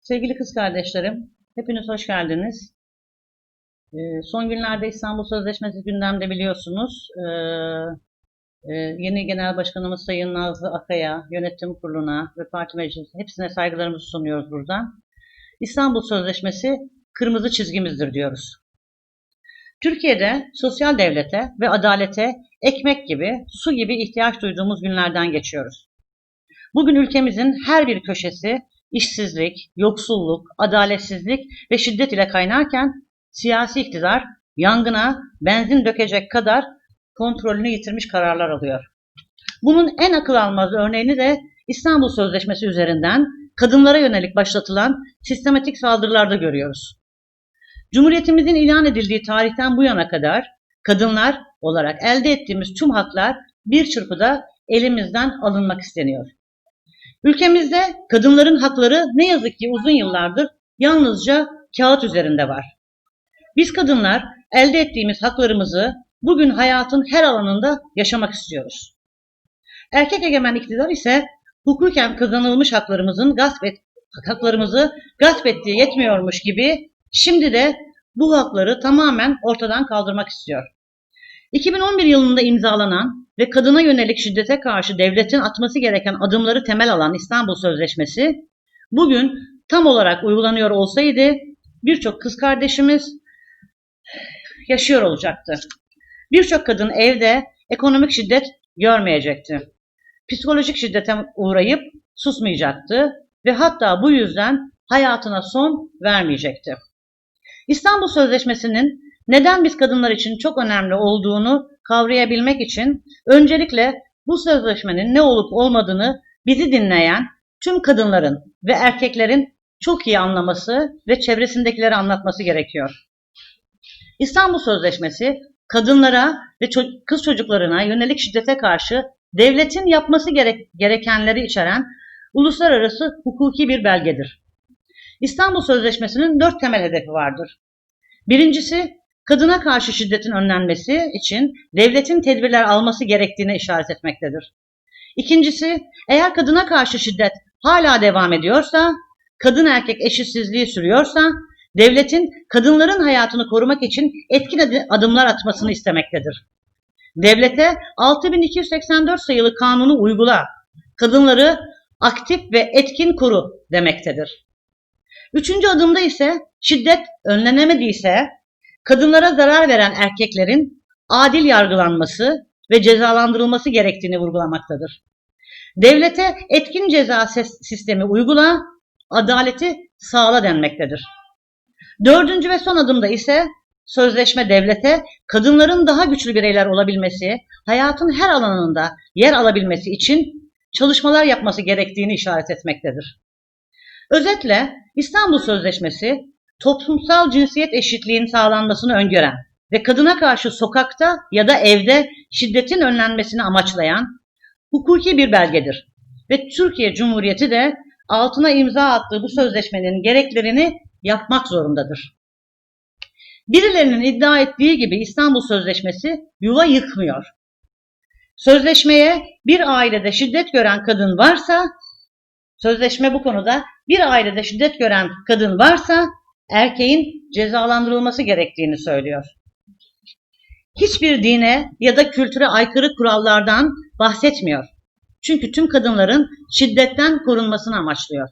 Sevgili kız kardeşlerim, hepiniz hoş geldiniz. Ee, son günlerde İstanbul Sözleşmesi gündemde biliyorsunuz. Ee, e, yeni Genel Başkanımız Sayın Nazlı Akaya, yönetim kuruluna ve parti meclisine hepsine saygılarımızı sunuyoruz buradan. İstanbul Sözleşmesi kırmızı çizgimizdir diyoruz. Türkiye'de sosyal devlete ve adalete ekmek gibi, su gibi ihtiyaç duyduğumuz günlerden geçiyoruz. Bugün ülkemizin her bir köşesi işsizlik, yoksulluk, adaletsizlik ve şiddet ile kaynarken siyasi iktidar yangına benzin dökecek kadar kontrolünü yitirmiş kararlar alıyor. Bunun en akıl almaz örneğini de İstanbul Sözleşmesi üzerinden kadınlara yönelik başlatılan sistematik saldırılarda görüyoruz. Cumhuriyetimizin ilan edildiği tarihten bu yana kadar kadınlar olarak elde ettiğimiz tüm haklar bir çırpıda elimizden alınmak isteniyor. Ülkemizde kadınların hakları ne yazık ki uzun yıllardır yalnızca kağıt üzerinde var. Biz kadınlar elde ettiğimiz haklarımızı bugün hayatın her alanında yaşamak istiyoruz. Erkek egemen iktidar ise hukuken kazanılmış haklarımızın gasp et, haklarımızı gasp ettiği yetmiyormuş gibi şimdi de bu hakları tamamen ortadan kaldırmak istiyor. 2011 yılında imzalanan ve kadına yönelik şiddete karşı devletin atması gereken adımları temel alan İstanbul Sözleşmesi bugün tam olarak uygulanıyor olsaydı birçok kız kardeşimiz yaşıyor olacaktı. Birçok kadın evde ekonomik şiddet görmeyecekti. Psikolojik şiddete uğrayıp susmayacaktı ve hatta bu yüzden hayatına son vermeyecekti. İstanbul Sözleşmesi'nin neden biz kadınlar için çok önemli olduğunu kavrayabilmek için öncelikle bu sözleşmenin ne olup olmadığını bizi dinleyen tüm kadınların ve erkeklerin çok iyi anlaması ve çevresindekilere anlatması gerekiyor. İstanbul Sözleşmesi kadınlara ve ço- kız çocuklarına yönelik şiddete karşı devletin yapması gerek- gerekenleri içeren uluslararası hukuki bir belgedir. İstanbul Sözleşmesi'nin dört temel hedefi vardır. Birincisi, kadına karşı şiddetin önlenmesi için devletin tedbirler alması gerektiğine işaret etmektedir. İkincisi, eğer kadına karşı şiddet hala devam ediyorsa, kadın erkek eşitsizliği sürüyorsa, devletin kadınların hayatını korumak için etkin adı- adımlar atmasını istemektedir. Devlete 6284 sayılı kanunu uygula, kadınları aktif ve etkin koru demektedir. Üçüncü adımda ise şiddet önlenemediyse kadınlara zarar veren erkeklerin adil yargılanması ve cezalandırılması gerektiğini vurgulamaktadır. Devlete etkin ceza sistemi uygula, adaleti sağla denmektedir. Dördüncü ve son adımda ise sözleşme devlete kadınların daha güçlü bireyler olabilmesi, hayatın her alanında yer alabilmesi için çalışmalar yapması gerektiğini işaret etmektedir. Özetle İstanbul Sözleşmesi toplumsal cinsiyet eşitliğinin sağlanmasını öngören ve kadına karşı sokakta ya da evde şiddetin önlenmesini amaçlayan hukuki bir belgedir. Ve Türkiye Cumhuriyeti de altına imza attığı bu sözleşmenin gereklerini yapmak zorundadır. Birilerinin iddia ettiği gibi İstanbul Sözleşmesi yuva yıkmıyor. Sözleşmeye bir ailede şiddet gören kadın varsa, sözleşme bu konuda bir ailede şiddet gören kadın varsa erkeğin cezalandırılması gerektiğini söylüyor. Hiçbir dine ya da kültüre aykırı kurallardan bahsetmiyor. Çünkü tüm kadınların şiddetten korunmasını amaçlıyor.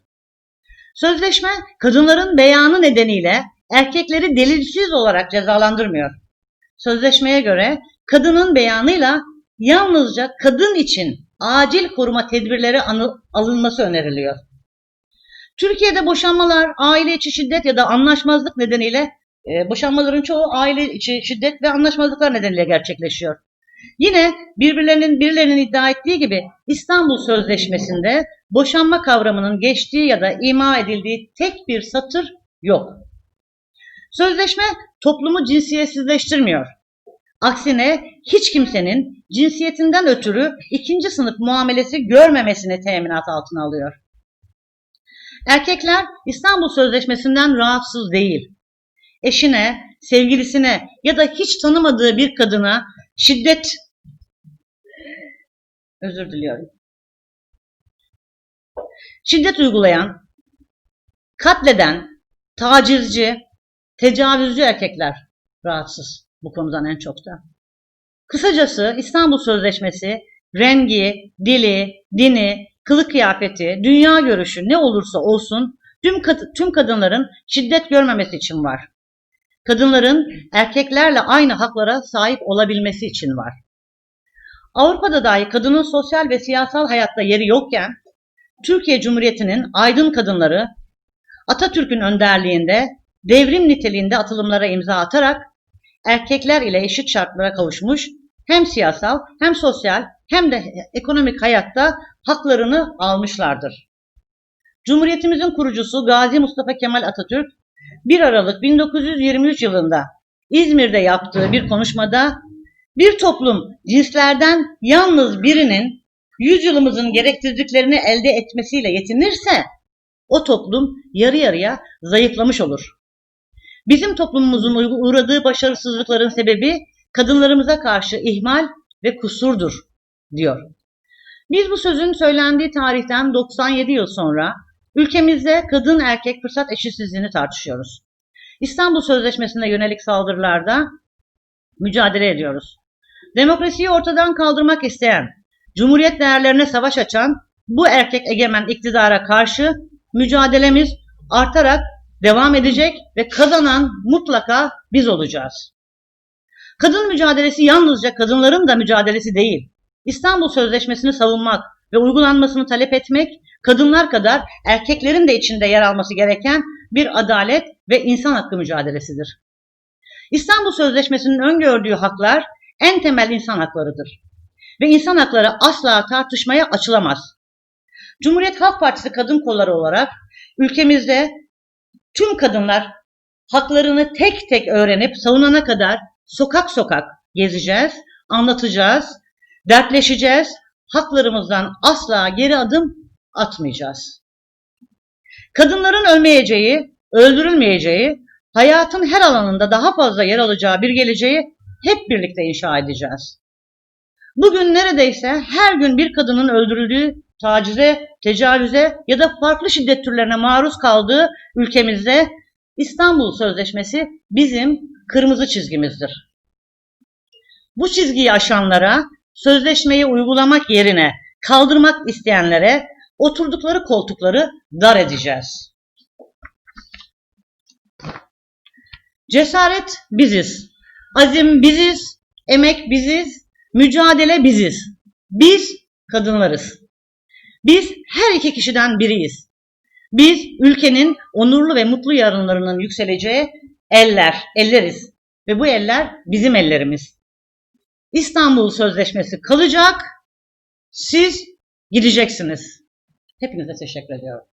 Sözleşme kadınların beyanı nedeniyle erkekleri delilsiz olarak cezalandırmıyor. Sözleşmeye göre kadının beyanıyla yalnızca kadın için acil koruma tedbirleri alınması öneriliyor. Türkiye'de boşanmalar, aile içi şiddet ya da anlaşmazlık nedeniyle e, boşanmaların çoğu aile içi şiddet ve anlaşmazlıklar nedeniyle gerçekleşiyor. Yine birbirlerinin birilerinin iddia ettiği gibi İstanbul Sözleşmesi'nde boşanma kavramının geçtiği ya da ima edildiği tek bir satır yok. Sözleşme toplumu cinsiyetsizleştirmiyor. Aksine hiç kimsenin cinsiyetinden ötürü ikinci sınıf muamelesi görmemesini teminat altına alıyor. Erkekler İstanbul Sözleşmesi'nden rahatsız değil. Eşine, sevgilisine ya da hiç tanımadığı bir kadına şiddet özür diliyorum. Şiddet uygulayan, katleden, tacizci, tecavüzcü erkekler rahatsız bu konudan en çok da. Kısacası İstanbul Sözleşmesi rengi, dili, dini, kılık kıyafeti, dünya görüşü ne olursa olsun tüm, kad- tüm kadınların şiddet görmemesi için var. Kadınların erkeklerle aynı haklara sahip olabilmesi için var. Avrupa'da dahi kadının sosyal ve siyasal hayatta yeri yokken Türkiye Cumhuriyeti'nin aydın kadınları Atatürk'ün önderliğinde devrim niteliğinde atılımlara imza atarak erkekler ile eşit şartlara kavuşmuş, hem siyasal hem sosyal hem de ekonomik hayatta haklarını almışlardır. Cumhuriyetimizin kurucusu Gazi Mustafa Kemal Atatürk 1 Aralık 1923 yılında İzmir'de yaptığı bir konuşmada bir toplum cinslerden yalnız birinin yüzyılımızın gerektirdiklerini elde etmesiyle yetinirse o toplum yarı yarıya zayıflamış olur. Bizim toplumumuzun uğradığı başarısızlıkların sebebi kadınlarımıza karşı ihmal ve kusurdur diyor. Biz bu sözün söylendiği tarihten 97 yıl sonra ülkemizde kadın erkek fırsat eşitsizliğini tartışıyoruz. İstanbul Sözleşmesi'ne yönelik saldırılarda mücadele ediyoruz. Demokrasiyi ortadan kaldırmak isteyen, cumhuriyet değerlerine savaş açan bu erkek egemen iktidara karşı mücadelemiz artarak devam edecek ve kazanan mutlaka biz olacağız. Kadın mücadelesi yalnızca kadınların da mücadelesi değil. İstanbul Sözleşmesi'ni savunmak ve uygulanmasını talep etmek, kadınlar kadar erkeklerin de içinde yer alması gereken bir adalet ve insan hakkı mücadelesidir. İstanbul Sözleşmesi'nin öngördüğü haklar en temel insan haklarıdır. Ve insan hakları asla tartışmaya açılamaz. Cumhuriyet Halk Partisi kadın kolları olarak ülkemizde tüm kadınlar haklarını tek tek öğrenip savunana kadar sokak sokak gezeceğiz, anlatacağız, dertleşeceğiz, haklarımızdan asla geri adım atmayacağız. Kadınların ölmeyeceği, öldürülmeyeceği, hayatın her alanında daha fazla yer alacağı bir geleceği hep birlikte inşa edeceğiz. Bugün neredeyse her gün bir kadının öldürüldüğü, tacize, tecavüze ya da farklı şiddet türlerine maruz kaldığı ülkemizde İstanbul Sözleşmesi bizim kırmızı çizgimizdir. Bu çizgiyi aşanlara, sözleşmeyi uygulamak yerine kaldırmak isteyenlere oturdukları koltukları dar edeceğiz. Cesaret biziz. Azim biziz. Emek biziz. Mücadele biziz. Biz kadınlarız. Biz her iki kişiden biriyiz. Biz ülkenin onurlu ve mutlu yarınlarının yükseleceği eller, elleriz. Ve bu eller bizim ellerimiz. İstanbul Sözleşmesi kalacak. Siz gideceksiniz. Hepinize teşekkür ediyorum.